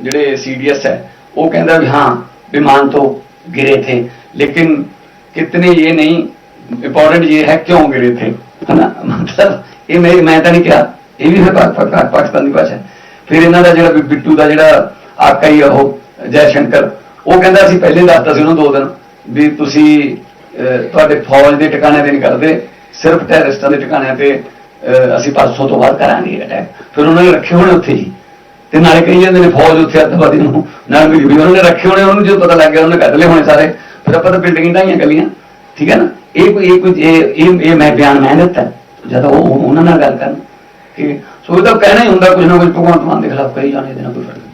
ਜਿਹੜੇ ਸੀਡੀਐਸ ਹੈ ਉਹ ਕਹਿੰਦਾ ਵੀ ਹਾਂ विमान तो गिरे थे लेकिन कितने ये नहीं इम्पोर्टेंट ये है क्यों गिरे थे है ना मतलब ਇਹ ਮੇਰੀ ਮੈਂ ਤਾਂ ਨਹੀਂ ਕਿਹਾ ਇਹ ਵੀ ਫਿਰ ਪਾ- ਪਾ- ਪਾ- ਪਾਕਿਸਤਾਨ ਦੀ ਭਾਸ਼ਾ ਹੈ। ਫਿਰ ਇਹਨਾਂ ਦਾ ਜਿਹੜਾ ਵੀ ਬਿੱਟੂ ਦਾ ਜਿਹੜਾ ਆਕਾ ਹੀ ਆ ਉਹ ਜੈ ਸ਼ੰਕਰ ਉਹ ਕਹਿੰਦਾ ਅਸੀਂ ਪਹਿਲੇ ਦੱਸਤਾ ਸੀ ਉਹਨੂੰ ਦੋ ਦਿਨ ਵੀ ਤੁਸੀਂ ਅਹ, ਤੁਹਾਡੇ ਫੌਜ ਦੇ ਟਿਕਾਣੇ ਤੇ ਨਹੀਂ ਕਰਦੇ ਸਿਰਫ ਟੈਰਰਿਸਟਾਂ ਦੇ ਟਿਕਾਣਿਆਂ ਤੇ ਅਹ, ਅਸੀਂ ਪਰਸੋਂ ਤੋਂ ਬਾਅਦ ਕਰਾਂਗੇ ਅਟੈਕ ਫਿਰ ਉਹਨਾਂ ਨੇ ਰੱਖੇ ਹੋਣੇ ਉੱਥੇ ਹੀ ਤੇ ਨਾਲੇ ਕਹੀ ਜਾਂਦੇ ਨੇ ਫੌਜ ਉੱਥੇ ਅੱਤਵਾਦੀ ਨੂੰ, ਨਾਲ ਵੀ ਉਹਨਾਂ ਨੇ ਰੱਖੇ ਹੋਣੇ, ਉਹਨੂੰ ਜਦੋਂ ਪਤਾ ਲੱਗ ਗਿਆ, ਉਹਨੇ ਕੱਢ ਲਏ ਹੋਣੇ ਸਾਰੇ। ਫਿਰ ਆਪਾਂ ਤਾਂ ਬਿਲਡਿੰਗ ਢਾਈਆਂ ਗੱਲੀਆਂ, ਠੀਕ ਹੈ ਨਾ? ਇਹ ਕੋਈ ਇਹ ਕੋਈ, ਇਹ ਇਹ ਮੈਂ ਬਿਆਨ ਮੈਂ ਦਿੱਤਾ। ਜਦੋਂ ਉਹ ਉਹਨਾਂ ਨਾਲ ਗੱਲ ਕਰਨ। ਕਿ ਸੋ ਇਹ ਤਾਂ ਕਹਿਣਾ ਹੀ ਹੁੰਦਾ, ਕੁਝ ਨਾ ਕੁਝ ਭਗਵੰਤ ਮਾਨ ਦੇ ਖਿਲਾਫ ਕਹੀ ਜਾਣੇ, ਇਹਦੇ ਨਾਲ ਕੋਈ ਫ਼ਰਕ